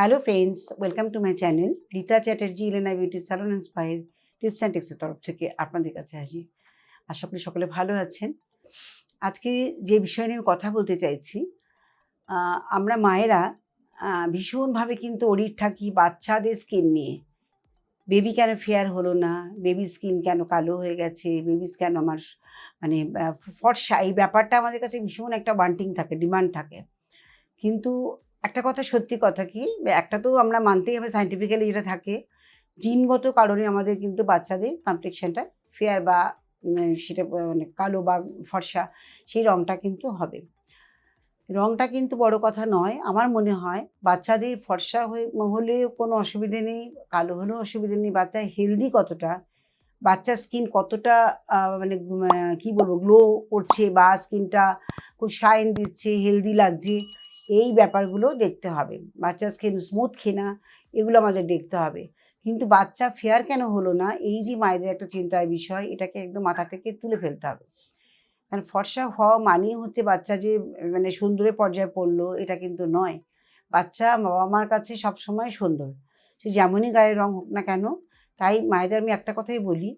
Hello friends welcome to my channel Rita Chatterjee Elena beauty salon inspire tips and টিপসের তরফ থেকে আপনাদের কাছে আসি আশা করি সকলে ভালো আছেন। আজকে যে বিষয় নিয়ে কথা বলতে চাইছি আমরা মায়েরা ভীষণভাবে কিন্তু অরির থাকি বাচ্চাদের স্কিন নিয়ে। বেবি কেন ফেয়ার হলো না? বেবি স্কিন কেন কালো হয়ে গেছে? বেবিস কেন আমার মানে ফর্সা। এই ব্যাপারটা আমাদের কাছে ভীষণ একটা বান্টিং থাকে ডিমান্ড থাকে। কিন্তু একটা কথা সত্যি কথা কি? একটা তো আমরা মানতেই হবে সাইন্টিফিক্যালি যেটা থাকে। জিনগত কারণে আমাদের কিন্তু বাচ্চাদের কমপ্লেকশনটা ফেয়ার বা সেটা মানে কালো বা ফর্সা, সেই রঙটা কিন্তু হবে। রঙটা কিন্তু বড় কথা নয়। আমার মনে হয় বাচ্চাদের ফর্সা হয়ে হলে কোনো অসুবিধে নেই, কালো হলেও অসুবিধে নেই। বাচ্চা হেলদি কতটা, বাচ্চার স্কিন কতটা মানে কি বলব গ্লো করছে বা স্কিনটা খুব শাইন দিচ্ছে হেলদি লাগছে এই ব্যাপারগুলো দেখতে হবে। বাচ্চার স্কিন স্মুথ কিনা, এগুলো আমাদের দেখতে হবে। কিন্তু বাচ্চা ফেয়ার কেন হলো না, এই যে মায়েদের একটা চিন্তার বিষয়, এটাকে একদম মাথা থেকে তুলে ফেলতে হবে। কারণ ফর্সা হওয়া মানেই হচ্ছে বাচ্চা যে মানে সুন্দরের পর্যায়ে পড়ল, এটা কিন্তু নয়। বাচ্চা বাবা মার কাছে সবসময় সুন্দর। সে যেমনই গায়ের রং হোক না কেন, তাই মায়েদের আমি একটা কথাই বলি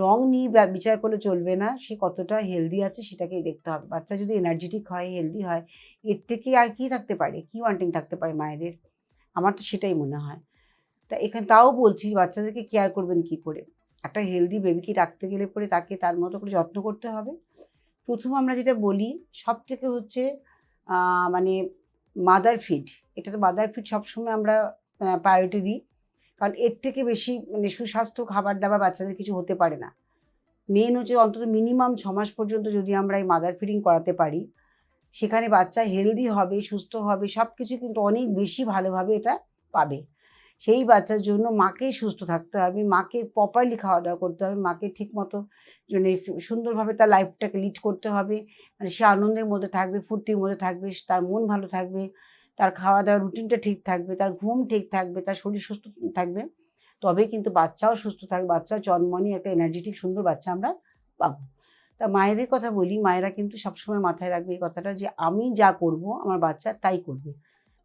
রং নিয়ে বিচার করলে চলবে না, সে কতটা হেলদি আছে সেটাকেই দেখতে হবে। বাচ্চা যদি এনার্জেটিক হয় হেলদি হয়, এর থেকে আর কি থাকতে পারে? কি ওয়ান্টিং থাকতে পারে মায়েদের? আমার তো সেটাই মনে হয়। তা এখানে, তাও বলছি, বাচ্চাদেরকে কেয়ার করবেন কি করে? একটা হেলদি বেবিকে রাখতে গেলে পরে তাকে তার মতো করে যত্ন করতে হবে। প্রথম আমরা যেটা বলি সব থেকে হচ্ছে মানে মাদার ফিড এটা তো মাদার ফিড সবসময় আমরা প্রায়োরিটি দিই। কারণ এর থেকে বেশি মানে সুস্বাস্থ্য খাবার দাবার বাচ্চাদের কিছু হতে পারে না। মেন হচ্ছে অন্তত মিনিমাম ছ মাস পর্যন্ত যদি আমরা এই মাদার ফিডিং করাতে পারি, সেখানে বাচ্চা হেলদি হবে, সুস্থ হবে সব কিছু কিন্তু অনেক বেশি ভালোভাবে এটা পাবে। সেই বাচ্চার জন্য মাকে সুস্থ থাকতে হবে, মাকে প্রপারলি খাওয়া দাওয়া করতে হবে, মাকে ঠিক মতো মানে সুন্দরভাবে তার লাইফটাকে লিড করতে হবে। মানে সে আনন্দের মধ্যে থাকবে, ফুর্তির মধ্যে থাকবে, তার মন ভালো থাকবে তার খাওয়া দাওয়ার রুটিনটা ঠিক থাকবে, তার ঘুম ঠিক থাকবে, তার শরীর সুস্থ থাকবে, তবে কিন্তু বাচ্চাও সুস্থ থাকবে, বাচ্চা জন্মনি একটা এনার্জেটিক সুন্দর বাচ্চা আমরা পাবো। তা মায়েদের কথা বলি, মায়েরা কিন্তু সবসময় মাথায় রাখবে এই কথাটা যে আমি যা করব, আমার বাচ্চা তাই করবে।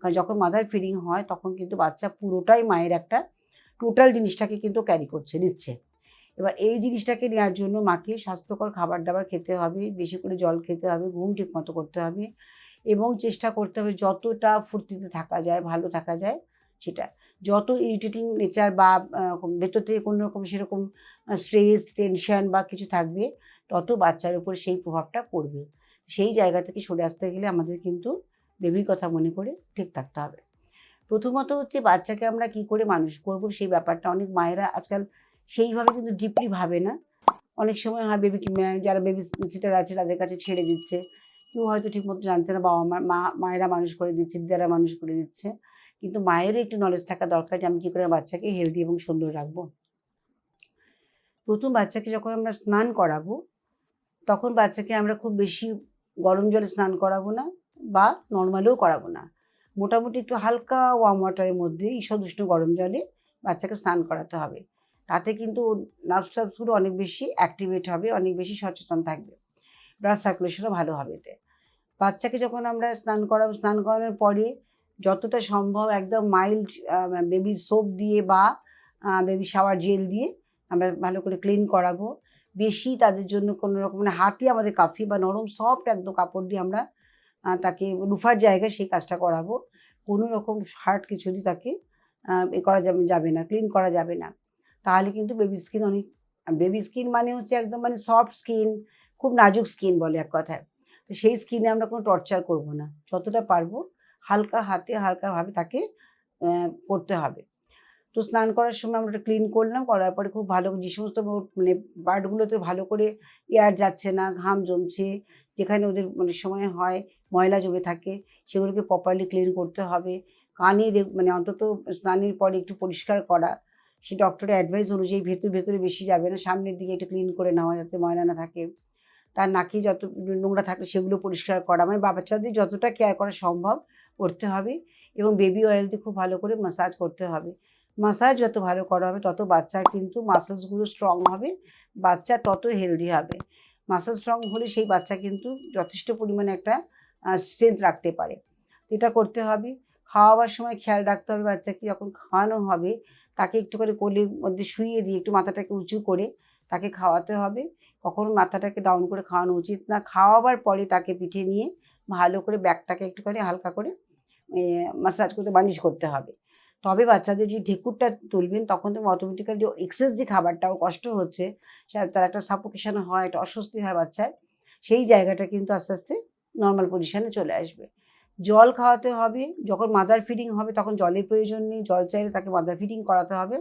কারণ যখন মাদার ফিডিং হয়, তখন কিন্তু বাচ্চা পুরোটাই মায়ের একটা টোটাল জিনিসটাকে কিন্তু ক্যারি করছে, নিচ্ছে। এবার এই জিনিসটাকে নেওয়ার জন্য মাকে স্বাস্থ্যকর খাবার দাবার খেতে হবে, বেশি করে জল খেতে হবে, ঘুম ঠিক মতো করতে হবে এবং চেষ্টা করতে হবে যতটা ফুর্তিতে থাকা যায়, ভালো থাকা যায়, সেটা। যত ইরিটেটিং নেচার বা ভেতর থেকে কোনো রকম সেরকম স্ট্রেস টেনশন বা কিছু থাকবে, তত বাচ্চার উপর সেই প্রভাবটা পড়বে। সেই জায়গা থেকে সরে আসতে গেলে আমাদের কিন্তু বেবির কথা মনে করে ঠিক থাকতে হবে। প্রথমত হচ্ছে বাচ্চাকে আমরা কি করে মানুষ করব, সেই ব্যাপারটা অনেক মায়েরা আজকাল সেইভাবে কিন্তু ডিপলি ভাবে না। অনেক সময় হয় বেবি যারা বেবি সিটার আছে তাদের কাছে ছেড়ে দিচ্ছে। কেউ হয়তো ঠিকমতো জানছে না, বাবা মা, মা- মায়েরা মানুষ করে দিচ্ছে, দিদারা মানুষ করে দিচ্ছে। কিন্তু মায়েরও একটু নলেজ থাকা দরকার যে আমি কী করে বাচ্চাকে হেলদি এবং সুন্দর রাখব। প্রথম বাচ্চাকে যখন আমরা স্নান করাবো, তখন বাচ্চাকে আমরা খুব বেশি গরম জলে স্নান করাবো না বা নর্মালেও করাবো না। মোটামুটি একটু হালকা ওয়ার্ম ওয়াটারের মধ্যে ঈষদুষ্ণ গরম জলে বাচ্চাকে স্নান করাতে হবে। তাতে কিন্তু নার্ভ টার্ভসগুলো অনেক বেশি অ্যাক্টিভেট হবে, অনেক বেশি সচেতন থাকবে। ব্লাড সার্কুলেশনও ভালো হবে এতে। বাচ্চাকে যখন আমরা স্নান করাবো স্নান করানোর পরে যতটা সম্ভব একদম মাইল্ড বেবি সোপ দিয়ে বা বেবি শাওয়ার জেল দিয়ে আমরা ভালো করে ক্লিন করাবো। বেশি তাদের জন্য কোনো রকম মানে হাতে আমাদের কাফি বা নরম সফট একদম কাপড় দিয়ে আমরা তাকে লুফার জায়গায় সেই কাজটা করাবো। কোনো রকম হার্ট কিছু দিয়ে তাকে এ করা যাবে যাবে না ক্লিন করা যাবে না। তাহলে কিন্তু বেবি স্কিন অনেক বেবি স্কিন মানে হচ্ছে একদম মানে সফট স্কিন খুব নাজুক স্কিন বলে এক কথায়। তো সেই স্কিনে আমরা কোনো টর্চার করব না। যতটা পারব হালকা হাতে হালকাভাবে তাকে করতে হবে। তো স্নান করার সময় আমরা ওটা ক্লিন করলাম, করার পরে খুব ভালো যে সমস্ত মানে পার্টগুলোতে ভালো করে এয়ার যাচ্ছে না, ঘাম জমছে, যেখানে ওদের মানে সময় হয়, ময়লা জমে থাকে, সেগুলোকে প্রপারলি ক্লিন করতে হবে। কানে মানে অন্তত স্নানের পরে একটু পরিষ্কার করা। সে ডক্টরের অ্যাডভাইস অনুযায়ী ভেতর ভেতরে বেশি যাবে না, সামনের দিকে একটু ক্লিন করে নেওয়া যাতে ময়লা না থাকে। তার নাকি যত নোংরা থাকলে সেগুলো পরিষ্কার করা। মানে বাচ্চাদের যতটা কেয়ার করা সম্ভব করতে হবে এবং বেবি অয়েল দিয়ে খুব ভালো করে মাসাজ করতে হবে। মাসাজ যত ভালো করা হবে তত বাচ্চার কিন্তু মাসেলসগুলো স্ট্রং হবে, বাচ্চা তত হেলদি হবে। মাসেল স্ট্রং হলে সেই বাচ্চা কিন্তু যথেষ্ট পরিমাণে একটা স্ট্রেংথ রাখতে পারে। এটা করতে হবে। খাওয়াবার সময় খেয়াল রাখতে হবে বাচ্চাকে, যখন খাওয়ানো হবে তাকে একটু করে কোলের মধ্যে শুইয়ে দিয়ে একটু মাথাটাকে উঁচু করে তাকে খাওয়াতে হবে। কখনো মাথাটাকে ডাউন করে খাওয়ানো উচিত না। খাওয়াবার পরে তাকে পিঠে নিয়ে ভালো করে ব্যাকটাকে একটুখানি হালকা করে মাসাজ করতে মালিশ করতে হবে। তবে বাচ্চাদের যদি ঢেকুরটা তুলবেন, তখন তুমি অটোমেটিক্যালি যে এক্সেস যে খাবারটা ওর কষ্ট হচ্ছে তার একটা সাপোকেশন হয়, একটা অস্বস্তি হয় বাচ্চার, সেই জায়গাটা কিন্তু আস্তে আস্তে নর্মাল পজিশানে চলে আসবে। জল খাওয়াতে হবে, যখন মাদার ফিডিং হবে, তখন জলের প্রয়োজন নেই, জল চাইলে তাকে মাদার ফিডিং করাতে হবে।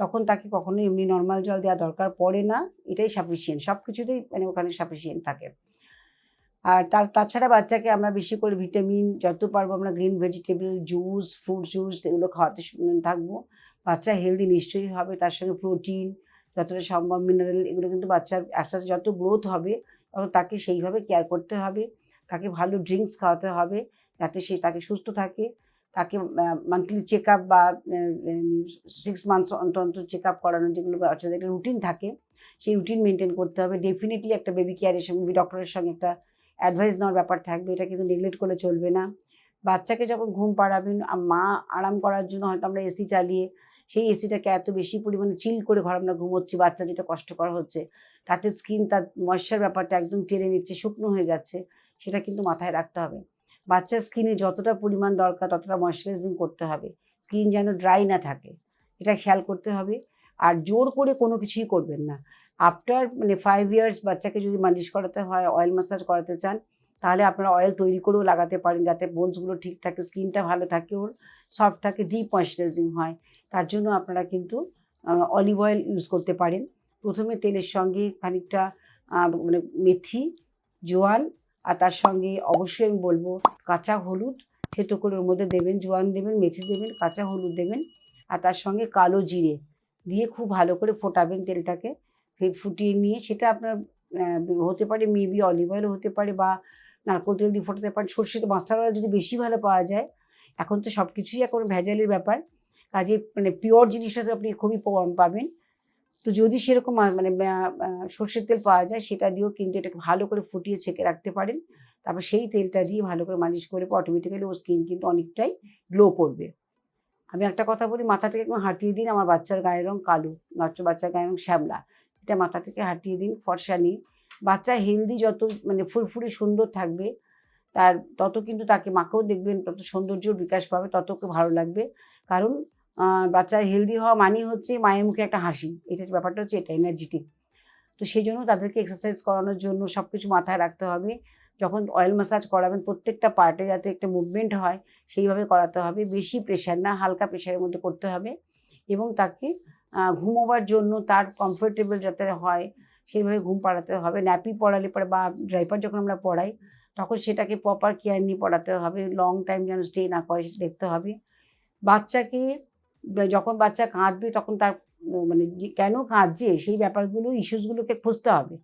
তখন তাকে কখনো এমনি নর্মাল জল দেওয়া দরকার পড়ে না, এটাই সাফিসিয়েন্ট সব কিছুতেই মানে ওখানে সাফিসিয়েন্ট থাকে। আর তার, তাছাড়া বাচ্চাকে আমরা বেশি করে ভিটামিন যত পারব আমরা green vegetable juice fruit juice এগুলো খাওয়াতে থাকব। বাচ্চা হেলদি নিশ্চয়ই হবে, তার সঙ্গে প্রোটিন যতটা সম্ভব মিনারেল এগুলো কিন্তু বাচ্চার আস্তে আস্তে যত গ্রোথ হবে, তত তাকে সেইভাবে কেয়ার করতে হবে, তাকে ভালো ড্রিঙ্কস খাওয়াতে হবে, যাতে সে তাকে সুস্থ থাকে। তাকে মান্থলি চেক আপ বা সিক্স মান্থস অন্তর অন্তর চেক আপ করানো যেগুলো বাচ্চাদের একটা রুটিন থাকে, সেই রুটিন মেনটেন করতে হবে। ডেফিনেটলি একটা বেবি কেয়ারের সঙ্গে ডক্টরের সঙ্গে একটা অ্যাডভাইস নেওয়ার ব্যাপার থাকবে। এটা কিন্তু নেগলেক্ট করলে চলবে না। বাচ্চাকে যখন ঘুম পাড়াবেন মা আরাম করার জন্য হয়তো আমরা এসি চালিয়ে, সেই এসিটাকে এত বেশি পরিমাণে চিল করে ঘর আমরা ঘুমোচ্ছি, বাচ্চা যেটা কষ্টকর হচ্ছে, তাতে স্কিন তার ময়শ্চার ব্যাপারটা একদম টেনে নিচ্ছে, শুকনো হয়ে যাচ্ছে, সেটা কিন্তু মাথায় রাখতে হবে। বাচ্চার স্কিনে যতটা পরিমাণ দরকার, ততটা ময়শ্চারাইজিং করতে হবে। স্কিন যেন ড্রাই না থাকে, এটা খেয়াল করতে হবে। আর জোর করে কোনো কিছুই করবেন না। আফটার মানে ফাইভ ইয়ার্স বাচ্চাকে যদি মালিশ করাতে হয় অয়েল ম্যাসাজ করাতে চান, তাহলে আপনারা অয়েল তৈরি করেও লাগাতে পারেন যাতে বোনসগুলো ঠিক থাকে স্কিনটা ভালো থাকে ওর সফট থাকে ডিপ ময়শ্চারাইজিং হয়। তার জন্য আপনারা কিন্তু অলিভ অয়েল ইউজ করতে পারেন। প্রথমে তেলের সঙ্গে খানিকটা মানে মেথি, জোয়ান আর তার সঙ্গে অবশ্যই আমি বলব, কাঁচা হলুদ থেতো করে ওর মধ্যে দেবেন, জোয়ান দেবেন, মেথি দেবেন, কাঁচা হলুদ দেবেন আর তার সঙ্গে কালো জিরে দিয়ে খুব ভালো করে ফোটাবেন তেলটাকে। ফুটিয়ে নিয়ে সেটা আপনার হতে পারে মেবি অলিভ অয়েল হতে পারে বা নারকোল তেল দিয়ে ফোটাতে পারেন। সর্ষে মাস্টার অয়েল যদি বেশি ভালো পাওয়া যায়, এখন তো সব কিছুই এখন ভেজালের ব্যাপার। কাজে মানে পিওর জিনিসটা তো আপনি খুবই পাবেন। তো যদি সেরকম মানে সর্ষের তেল পাওয়া যায়, সেটা দিয়েও কিন্তু এটাকে ভালো করে ফুটিয়ে ছেঁকে রাখতে পারেন। তারপর সেই তেলটা দিয়ে ভালো করে মালিশ করে অটোমেটিক্যালি ও স্কিন কিন্তু অনেকটাই গ্লো করবে। আমি একটা কথা বলি, মাথা থেকে একদম হাঁটিয়ে দিন আমার বাচ্চার গায়ের রং কালো বাচ্চা বাচ্চার গায়ের রং শ্যামলা। এটা মাথা থেকে হাঁটিয়ে দিন, ফর্সা নিন বাচ্চা হেলদি যত মানে ফুরফুরে সুন্দর থাকবে, তার তত কিন্তু তাকে মাকেও দেখবেন, তত সৌন্দর্যর বিকাশ পাবে তত ওকে ভালো লাগবে। কারণ বাচ্চা হেলদি হওয়া মানেই হচ্ছে মায়ের মুখে একটা হাসি। এটা ব্যাপারটা হচ্ছে, এটা এনার্জেটিক তো সেই জন্য তাদেরকে এক্সারসাইজ করানোর জন্য সব কিছু মাথায় রাখতে হবে। যখন অয়েল ম্যাসাজ করাবেন, প্রত্যেকটা পার্টে যাতে একটা মুভমেন্ট হয়, সেইভাবে করাতে হবে। বেশি প্রেশার না, হালকা প্রেশারের মধ্যে করতে হবে এবং তাকে ঘুমোবার জন্য তার কমফোর্টেবল যাতে হয়, সেইভাবে ঘুম পাড়াতে হবে। ন্যাপি পড়ালে পরে বা ড্রাইপার যখন আমরা পড়াই, তখন সেটাকে প্রপার কেয়ার নিয়ে পড়াতে হবে। লং টাইম যেন স্টে না করে দেখতে হবে। বাচ্চাকে যখন বাচ্চা কাঁদবে তখন তার মানে কেন কাঁদছে? সেই ব্যাপারগুলো ইস্যুসগুলোকে খুঁজতে হবে।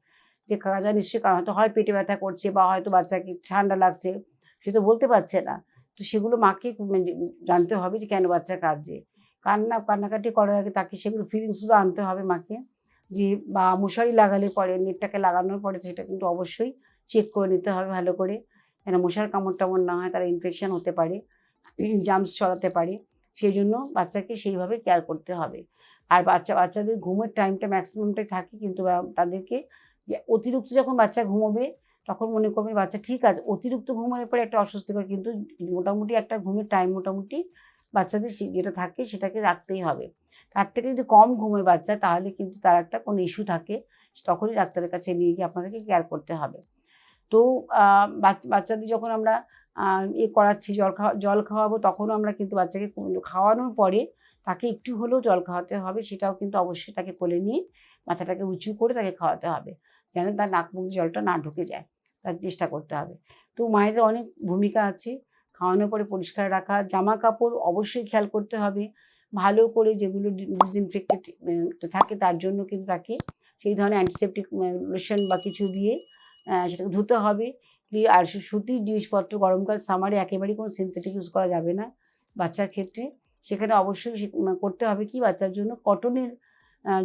যে কাজা নিশ্চয়ই কারণ হয়তো হয় পেটে ব্যথা করছে বা হয়তো বাচ্চাকে ঠান্ডা লাগছে, সে তো বলতে পারছে না। তো সেগুলো মাকে মানে জানতে হবে যে কেন বাচ্চা কাঁদছে? কান্না, কান্নাকাটি করার আগে তাকে সেগুলো ফিলিংসগুলো আনতে হবে মাকে। যে বা মশারি লাগালে পরে, নেটটাকে লাগানোর পরে সেটা কিন্তু অবশ্যই চেক করে নিতে হবে ভালো করে। যেন মশার কামড় টামড় না হয় তারা ইনফেকশান হতে পারে জামস ছড়াতে পারে। সেই জন্য বাচ্চাকে সেইভাবে কেয়ার করতে হবে। আর বাচ্চা, বাচ্চাদের ঘুমের টাইমটা ম্যাক্সিমামটাই থাকে, কিন্তু তাদেরকে অতিরিক্ত যখন বাচ্চা ঘুমোবে, তখন মনে করবে বাচ্চা ঠিক আছে, অতিরিক্ত ঘুমানোর পরে একটা অস্বস্তিকর কিন্তু মোটামুটি একটা ঘুমের টাইম মোটামুটি বাচ্চাদের যেটা থাকে সেটাকে রাখতেই হবে। তার থেকে যদি কম ঘুমে বাচ্চা, তাহলে কিন্তু তার একটা কোনো ইস্যু থাকে, তখনই ডাক্তারের কাছে নিয়ে গিয়ে আপনাদেরকে কেয়ার করতে হবে। তো বাচ্চাদের যখন আমরা ইয়ে করাচ্ছি, জল খাওয়া, জল খাওয়াবো, তখনও আমরা কিন্তু বাচ্চাকে খাওয়ানোর পরে তাকে একটু হলেও জল খাওয়াতে হবে, সেটাও কিন্তু অবশ্যই তাকে কোলে নিয়ে মাথাটাকে উঁচু করে তাকে খাওয়াতে হবে, যেন তার নাক মুখ জলটা না ঢুকে যায়, তার চেষ্টা করতে হবে। তো মায়েদের অনেক ভূমিকা আছে, খাওয়ানোর পরে পরিষ্কার রাখা জামা কাপড় অবশ্যই খেয়াল করতে হবে, ভালো করে যেগুলো ডিসইনফেক্টেড থাকে তার জন্য কিন্তু তাকে সেই ধরনের অ্যান্টিসেপটিক লোশন বা কিছু দিয়ে সেটাকে ধুতে হবে আর সুতির জিনিসপত্র গরমকাল সামারে একেবারেই কোনো সিনথেটিক ইউজ করা যাবে না বাচ্চার ক্ষেত্রে। সেখানে অবশ্যই করতে হবে কি বাচ্চার জন্য কটনের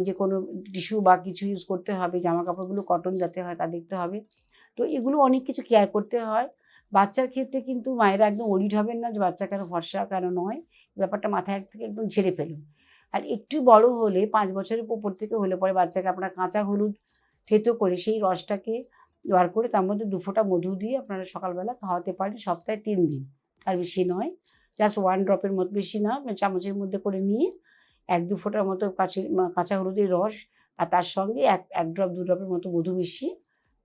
যে কোনো টিস্যু বা কিছু ইউজ করতে হবে জামা কাপড়গুলো কটন যাতে হয় তা দেখতে হবে। তো এগুলো অনেক কিছু কেয়ার করতে হয়। বাচ্চার ক্ষেত্রে কিন্তু মায়েরা একদম অরিড হবেন না যে বাচ্চা কেন ফর্সা, কেন নয়। ব্যাপারটা মাথায় এক থেকে একদম ঝেড়ে ফেলুন। আর একটু বড় হলে, পাঁচ বছরের উপর থেকে হলে পরে বাচ্চাকে আপনার কাঁচা হলুদ থেতো করে সেই রসটাকে বার করে তার মধ্যে দু ফোঁটা মধু দিয়ে আপনারা সকালবেলা খাওয়াতে পারেন, সপ্তাহে তিন দিন। তার বেশি নয় জাস্ট ওয়ান ড্রপের মতো বেশি না চামচের মধ্যে করে নিয়ে এক দু ফোঁটার মতো কাঁচি কাঁচা হলুদের রস আর তার সঙ্গে এক এক ড্রপ দু ড্রপের মতো মধু মিশিয়ে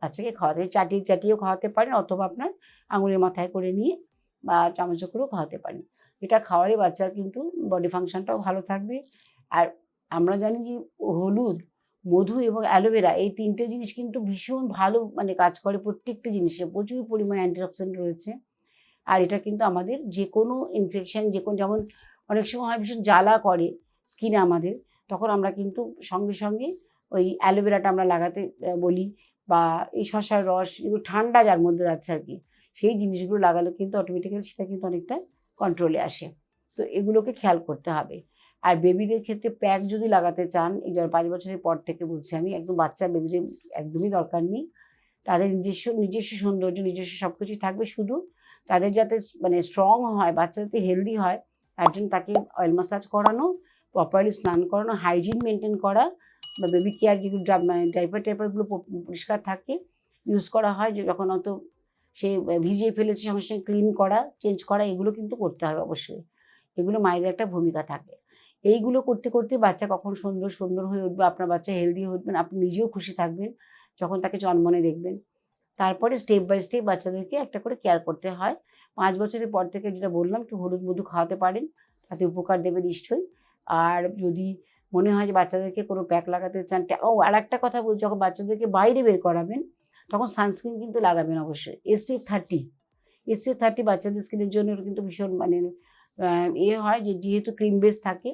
বাচ্চাকে খাওয়াতে, চাটিয়ে চাটিয়েও খাওয়াতে পারেন অথবা আপনার আঙুলের মাথায় করে নিয়ে বা চামচে করেও খাওয়াতে পারেন। এটা খাওয়ালে বাচ্চার কিন্তু বডি ফাংশনটাও ভালো থাকবে। আর আমরা জানি যে হলুদ মধু এবং অ্যালোভেরা এই তিনটে জিনিস কিন্তু ভীষণ ভালো মানে কাজ করে প্রত্যেকটা জিনিসে। প্রচুর পরিমাণে অ্যান্টিঅক্সিডেন্ট রয়েছে। আর এটা কিন্তু আমাদের যে কোনো ইনফেকশান যে কোনো যেমন অনেক সময় হয় ভীষণ জ্বালা করে স্কিনে আমাদের, তখন আমরা কিন্তু সঙ্গে সঙ্গে ওই অ্যালোভেরাটা আমরা লাগাতে বলি বা এই শশার রস এগুলো ঠান্ডা যার মধ্যে যাচ্ছে আর কি, সেই জিনিসগুলো লাগালে কিন্তু অটোমেটিক্যালি সেটা কিন্তু অনেকটা কন্ট্রোলে আসে। তো এগুলোকে খেয়াল করতে হবে। আর বেবিদের ক্ষেত্রে প্যাক যদি লাগাতে চান, এই পাঁচ বছরের পর থেকে বলছি আমি, একদম বাচ্চা বেবিদের একদমই দরকার নেই। তাদের নিজস্ব নিজস্ব সৌন্দর্য, নিজস্ব সব কিছুই থাকবে শুধু তাদের যাতে মানে স্ট্রং হয়, বাচ্চা যাতে হেলদি হয়, তার জন্য তাকে অয়েল মাসাজ করানো প্রপারলি স্নান করানো হাইজিন মেনটেন করা বা বেবি কেয়ার যেগুলো ডাইপার টাইপারগুলো পরিষ্কার থাকে ইউজ করা হয় যে যখন অত সে ভিজিয়ে ফেলেছে সঙ্গে সঙ্গে ক্লিন করা চেঞ্জ করা, এগুলো কিন্তু করতে হবে অবশ্যই। এগুলো মায়েদের একটা ভূমিকা থাকে। এইগুলো করতে করতে বাচ্চা কখন সুন্দর সুন্দর হয়ে উঠবে, আপনার বাচ্চা হেলদি হয়ে উঠবেন, আপনি নিজেও খুশি থাকবেন যখন তাকে জন্মনে দেখবেন। তারপরে স্টেপ বাই স্টেপ বাচ্চাদেরকে একটা করে কেয়ার করতে হয়। পাঁচ বছরের পর থেকে যেটা বললাম, একটু হলুদ মধু খাওয়াতে পারেন, তাতে উপকার দেবে নিশ্চয়ই। আর যদি মনে হয় যে বাচ্চাদেরকে কোনো প্যাক লাগাতে চান ও আর একটা কথা বলছি যখন বাচ্চাদেরকে বাইরে বের করাবেন, তখন সানস্ক্রিন কিন্তু লাগাবেন অবশ্যই। এসপিএফ থার্টি এসপিএফ থার্টি বাচ্চাদের স্কিনের জন্য কিন্তু ভীষণ মানে এ হয় যে যেহেতু ক্রিম বেস থাকে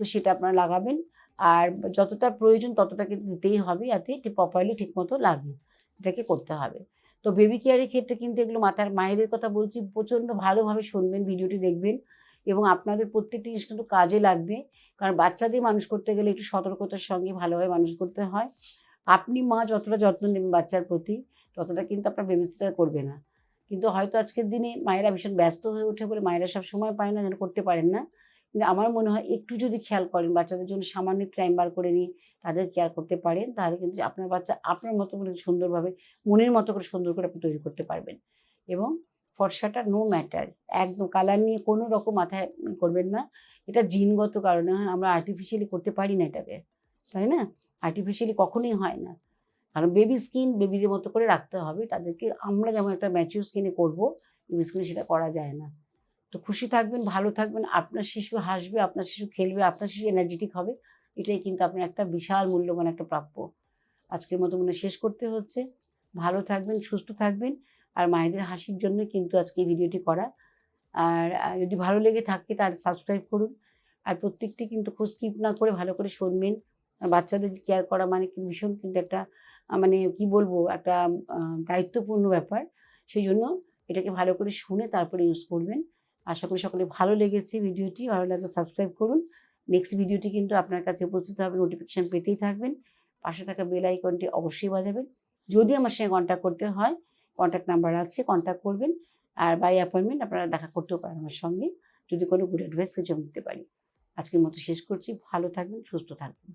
তো সেটা আপনারা লাগাবেন। আর যতটা প্রয়োজন ততটা কিন্তু দিতেই হবে যাতে এটি প্রপারলি ঠিকমতো লাগে, এটাকে করতে হবে। তো বেবি কেয়ারের ক্ষেত্রে কিন্তু এগুলো মাথার মায়েদের কথা বলছি, প্রচণ্ড ভালোভাবে শুনবেন, ভিডিওটি দেখবেন এবং আপনাদের প্রত্যেকটি জিনিস কিন্তু কাজে লাগবে। কারণ বাচ্চাদের মানুষ করতে গেলে একটু সতর্কতার সঙ্গে ভালোভাবে মানুষ করতে হয়। আপনি মা যতটা যত্ন নেবেন বাচ্চার প্রতি, ততটা কিন্তু আপনার বেবি সিটার করবে না। কিন্তু হয়তো আজকের দিনে মায়েরা ভীষণ ব্যস্ত হয়ে ওঠে বলে মায়েরা সব সময় পায় না, যেন করতে পারেন না। কিন্তু আমার মনে হয় একটু যদি খেয়াল করেন, বাচ্চাদের জন্য সামান্য টাইম বার করে নিয়ে তাদের কেয়ার করতে পারেন, তাহলে কিন্তু আপনার বাচ্চা আপনার মতো করে সুন্দরভাবে, মনের মতো করে সুন্দর করে আপনি তৈরি করতে পারবেন। এবং ফর্সাটা নো ম্যাটার একদম কালার নিয়ে কোনো রকম মাথায় করবেন না। এটা জিনগত কারণে হয়, আমরা আর্টিফিশিয়ালি করতে পারি না এটাকে, তাই না? আর্টিফিশিয়ালি কখনোই হয় না। কারণ বেবি স্কিন বেবিদের মতো করে রাখতে হবে, তাদেরকে আমরা যেমন একটা ম্যাচিউর স্কিনে করব বেবি স্কিনে সেটা করা যায় না। তো খুশি থাকবেন, ভালো থাকবেন, আপনার শিশু হাসবে, আপনার শিশু খেলবে, আপনার শিশু এনার্জেটিক হবে, এটাই কিন্তু আপনার একটা বিশাল মূল্যবান একটা প্রাপ্য। আজকের মতো মনে শেষ করতে হচ্ছে। ভালো থাকবেন, সুস্থ থাকবেন, আর মায়েদের হাসির জন্য কিন্তু আজকে এই ভিডিওটি করা। আর যদি ভালো লেগে থাকে তাহলে সাবস্ক্রাইব করুন। আর প্রত্যেকটি কিন্তু খুব স্কিপ না করে ভালো করে শুনবেন। আর বাচ্চাদের কেয়ার করা মানে ভীষণ কিন্তু একটা মানে কি বলব, একটা দায়িত্বপূর্ণ ব্যাপার। সেই জন্য এটাকে ভালো করে শুনে তারপরে ইউজ করবেন। আশা করি সকলে ভালো লেগেছে ভিডিওটি, ভালো লাগলে সাবস্ক্রাইব করুন। নেক্সট ভিডিওটি কিন্তু আপনার কাছে উপস্থিত হবে নোটিফিকেশান পেতেই থাকবেন। পাশে থাকা বেল আইকনটি অবশ্যই বাজাবেন। যদি আমার সঙ্গে কন্ট্যাক্ট করতে হয় কন্ট্যাক্ট নাম্বার আছে কন্ট্যাক্ট করবেন। আর বাই অ্যাপয়েন্টমেন্ট আপনারা দেখা করতেও পারেন আমার সঙ্গে। যদি কোনো গুড অ্যাডভাইস কিছু আমি দিতে পারি। আজকের মতো শেষ করছি। ভালো থাকবেন, সুস্থ থাকবেন।